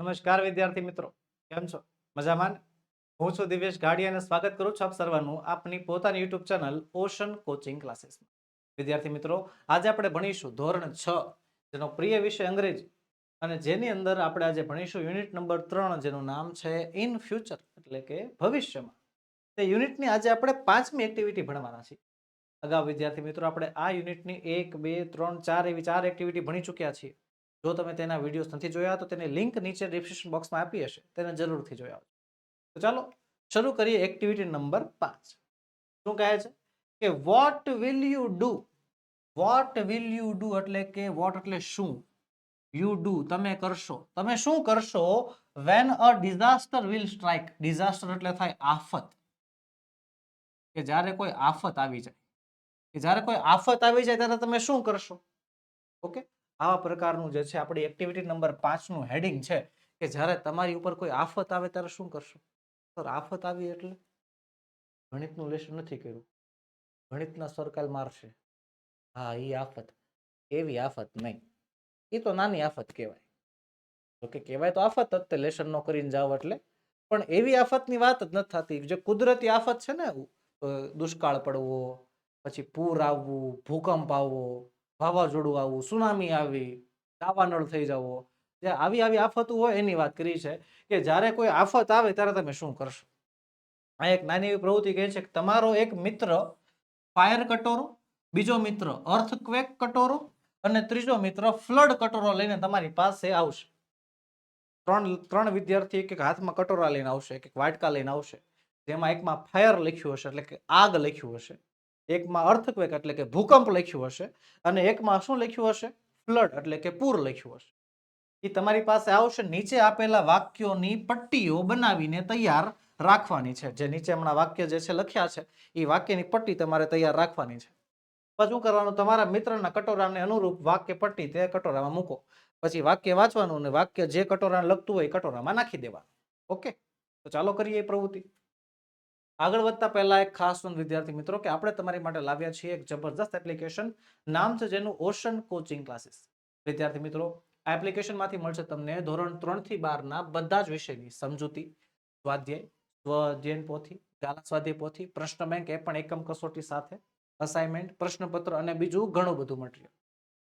નમસ્કાર વિદ્યાર્થી મિત્રો, કેમ છો? મજામાં? હું છું દિવેશ ગાડી અને સ્વાગત કરું છું આપ સર્વનું આપની પોતાની યુટ્યુબ ચેનલ ઓશન કોચિંગ ક્લાસીસમાં. વિદ્યાર્થી મિત્રો, આજે આપણે ભણીશું ધોરણ છ, જેનો પ્રિય વિષય અંગ્રેજી. અને જેની અંદર આપણે આજે ભણીશું યુનિટ નંબર ત્રણ, જેનું નામ છે ઇન ફ્યુચર, એટલે કે ભવિષ્યમાં. તે યુનિટની આજે આપણે પાંચમી એક્ટિવિટી ભણવાના છીએ. અગાઉ વિદ્યાર્થી મિત્રો, આપણે આ યુનિટની એક, બે, ત્રણ, ચાર એવી ચાર એક્ટિવિટી ભણી ચૂક્યા છીએ. જો તમે તેના વિડીયોઝ નથી જોયા તો તેની લિંક નીચે ડિસ્ક્રિપ્શન બોક્સમાં આપી હશે. તેને જરૂરથી જોયા તો ચાલો, શરૂ કરીએ એક્ટિવિટી નંબર પાંચ. શું કહે છે? કે what will you do what will you do એટલે કે વોટ એટલે શું? યુ ડુ તમે કરશો. તમે શું કરશો? When a disaster will strike disaster એટલે થાય આફત. કે જ્યારે કોઈ આફત આવી જાય. કે જ્યારે કોઈ આફત આવી જાય ત્યારે તમે શું કરશો? ઓકે આવા પ્રકારનું જે છે, આપણી એક્ટિવિટી નંબર પાંચનું હેડિંગ છે કે જ્યારે તમારી ઉપર કોઈ આફત આવે ત્યારે શું કરશો? સર, આફત આવી એટલે ગણિતનું લેશન નથી કર્યું. ગણિતના સર્કલ મારશે. હા એ આફત. એવી આફત નહીં. એ તો નાની આફત કહેવાય. જોકે કહેવાય તો આફત જ તે લેશન નો કરીને જાઓ એટલે. પણ એવી આફતની વાત જ નથી થતી. જે કુદરતી આફત છે ને દુષ્કાળ પડવો, પછી પૂર આવવું, ભૂકંપ આવવો વાવાઝોડું આવવું સુનામી આવી, દાવાનળ થઈ જવો, જે આવી આવી આફતો હોય એની વાત કરી છે કે જ્યારે કોઈ આફત આવે ત્યારે તમે શું કરશો? આ એક નાની એવી પ્રવૃત્તિ કહે છે કે તમારો એક મિત્ર ફાયર કટોરો, બીજો મિત્ર અર્થક્વેક કટોરો અને ત્રીજો મિત્ર ફ્લડ કટોરો લઈને તમારી પાસે આવશે. ત્રણ ત્રણ વિદ્યાર્થી એક એક હાથમાં કટોરા લઈને આવશે, એક એક વાટકા લઈને આવશે, જેમાં એકમાં ફાયર લખ્યું હશે એટલે કે આગ લખ્યું હશે. એકમાં અર્થક્વેક એટલે કે ભૂકંપ લખ્યું હશે અને એકમાં શું લખ્યું હશે? ફ્લડ એટલે કે પૂર લખ્યું હશે. એ તમારી પાસે આવશે, નીચે આપેલા વાક્યોની પટ્ટીઓ બનાવીને તૈયાર રાખવાની છે. જે નીચે હમણાં વાક્ય જે છે લખ્યા છે એ વાક્યની પટ્ટી તમારે તૈયાર રાખવાની છે. પછી શું કરવાનું? તમારા મિત્રના કટોરાને અનુરૂપ વાક્ય પટ્ટી તે કટોરામાં મૂકો. પછી વાક્ય વાંચવાનું અને વાક્ય જે કટોરાને લગતું હોય એ કટોરામાં નાખી દેવાનું. ઓકે? તો ચાલો કરીએ એ પ્રવૃત્તિ. આગળ વધતા પહેલા એક ખાસ નોંધ વિદ્યાર્થી મિત્રો કે આપણે તમારી માટે લાવ્યા છીએ એક જબરદસ્ત એપ્લિકેશન નામ છે જેનું ઓશન કોચિંગ ક્લાસીસ વિદ્યાર્થી મિત્રો, આ એપ્લિકેશનમાંથી મળશે તમને ધોરણ ત્રણથી બારના બધા જ વિષયની સમજૂતી, સ્વાધ્યાય સ્વધ્યન પોથી, ગાલા સ્વાધ્યાય પોથી, પ્રશ્ન બેંક એ પણ એકમ કસોટી સાથે અસાઇનમેન્ટ પ્રશ્નપત્ર અને બીજું ઘણું બધું મટીરિયલ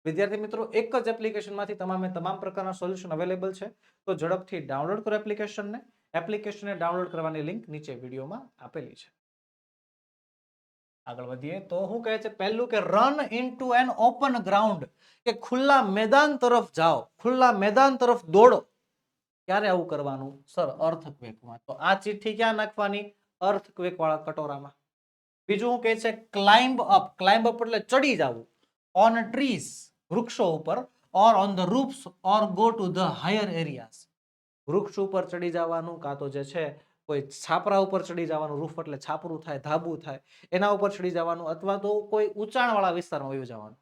વિદ્યાર્થી મિત્રો, એક જ એપ્લિકેશનમાંથી તમામે તમામ પ્રકારના સોલ્યુશન અવેલેબલ છે. તો ઝડપથી ડાઉનલોડ કરો એપ્લિકેશનને એપ્લિકેશનને ડાઉનલોડ કરવાની લિંક નીચે વિડીયોમાં આપેલી છે. આગળ વધીએ તો શું કહે છે? પહેલું કે run into an open ground. કે ખુલ્લા મેદાન તરફ જાઓ, ખુલ્લા મેદાન તરફ દોડો. ક્યારે આવું કરવાનું? સર, અર્થક્વેકમાં. તો આ ચિઠ્ઠી ક્યાં નાખવાની? અર્થક્વેક વાળા કટોરામાં. બીજું શું કહે છે? Climb up. ક્લાઇમ્બ અપ એટલે ચડી જવું. ઓન ટ્રીઝ, વૃક્ષો ઉપર. Or on the roofs or go to the higher areas. વૃક્ષ ઉપર ચડી જવાનું કાં તો જે છે, કોઈ છાપરા ઉપર ચડી જવાનું, રૂફ એટલે છાપરું થાય, ધાબું થાય, એના ઉપર ચડી જવાનું અથવા તો કોઈ ઊંચાણવાળા વિસ્તારમાં વયું જવાનું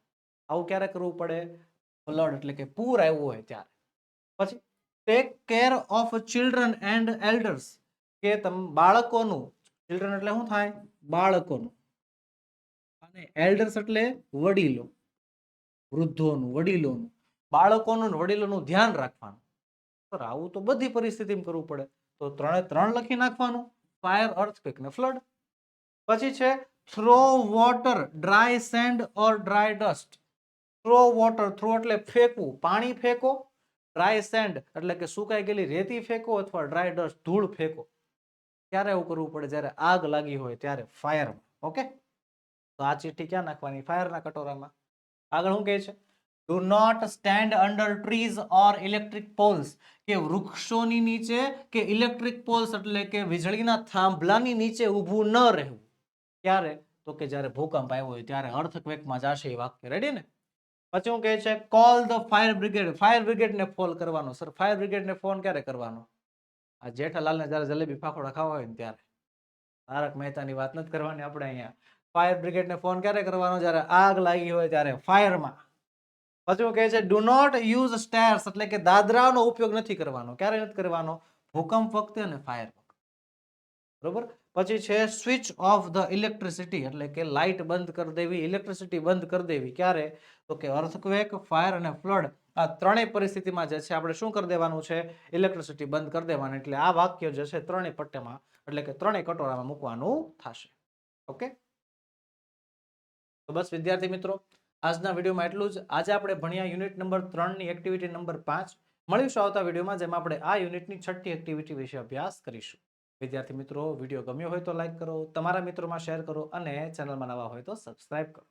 આવું ક્યારે કરવું પડે? ફ્લડ એટલે કે પૂર આવ્યું હોય ત્યારે. પછી take care of children and elders કે તમ બાળકોનું ચિલ્ડ્રન એટલે શું થાય? બાળકોનું. અને એલ્ડર્સ એટલે વડીલો, વૃદ્ધોનું, વડીલોનું. બાળકોનું વડીલોનું ધ્યાન રાખવાનું. સર, આવું તો બધી પરિસ્થિતિમાં કરવું પડે. તો ત્રણે ત્રણ લખી નાખવાનું. ફાયર અર્થક્વેક ને ફ્લડ પછી છે throw water dry sand or dry dust throw water throw એટલે ફેંકવું. પાણી ફેંકો ડ્રાય સેન્ડ એટલે કે સુકાઈ ગયેલી રેતી ફેંકો અથવા ડ્રાય ડસ્ટ ધૂળ ફેંકો. ક્યારે એવું કરવું પડે? જ્યારે આગ લાગી હોય ત્યારે ફાયરમાં ઓકે તો આ ચીઠી ક્યાં નાખવાની? ફાયરના કટોરામાં. આગળ શું કહે છે? Do not stand under trees or electric poles કે વૃક્ષોની નીચે કે ઇલેક્ટ્રિક પોલ્સ એટલે કે વીજળીના થાંભલાની નીચે ઊભું ન રહેવું. ક્યારે? તો કે જ્યારે ભૂકંપ આવ્યો હોય ત્યારે અર્થક્વેકમાં જશે એ વાક્ય. રેડી ને? પછી હું કહે છે call the fire brigade fire બ્રિગેડને phone કરવાનો. સર ફાયર બ્રિગેડને ફોન ક્યારે કરવાનો? આ જેઠાલાલને જ્યારે જલેબી ફાફડા ખાવા હોય ને ત્યારે. તારક મહેતાની વાત નથી કરવાની આપણે અહીંયા. ફાયર બ્રિગેડને ફોન ક્યારે કરવાનો? જ્યારે આગ લાગી હોય ત્યારે ફાયરમાં પછી કહે છે ડુ નોટ યુઝ સ્ટેર્સ એટલે કે દાદરાનો ઉપયોગ નથી કરવાનો. ક્યારે નથી કરવાનો? ભૂકંપ વખતે અને ફાયર વખતે. બરોબર? પછી છે સ્વિચ ઓફ ધ ઇલેક્ટ્રિસિટી એટલે કે લાઇટ બંધ કરી દેવી ઇલેક્ટ્રિસિટી બંધ કરી દેવી. ક્યારે? તો કે અર્થક્વેક ફાયર અને ફ્લડ આ ત્રણેય પરિસ્થિતિમાં જે છે, આપણે શું કરી દેવાનું છે? ઇલેક્ટ્રિસિટી બંધ કરી દેવાનું. એટલે આ વાક્ય જે છે, ત્રણેય પટ્ટેમાં, એટલે કે ત્રણેય કટોરામાં મૂકવાનું થશે. ઓકે? તો બસ, વિદ્યાર્થી મિત્રો આજના વિડીયોમાં એટલું જ. આજે આપણે ભણ્યા યુનિટ નંબર ત્રણની એક્ટિવિટી નંબર પાંચ મળીશું આવતા વિડીયોમાં, જેમાં આપણે આ યુનિટની છઠ્ઠી એક્ટિવિટી વિશે અભ્યાસ કરીશું. વિદ્યાર્થી મિત્રો, વીડિયો ગમ્યો હોય તો લાઇક કરો, તમારા મિત્રોમાં શેર કરો અને ચેનલમાં નવા હોય તો સબસ્ક્રાઇબ કરો.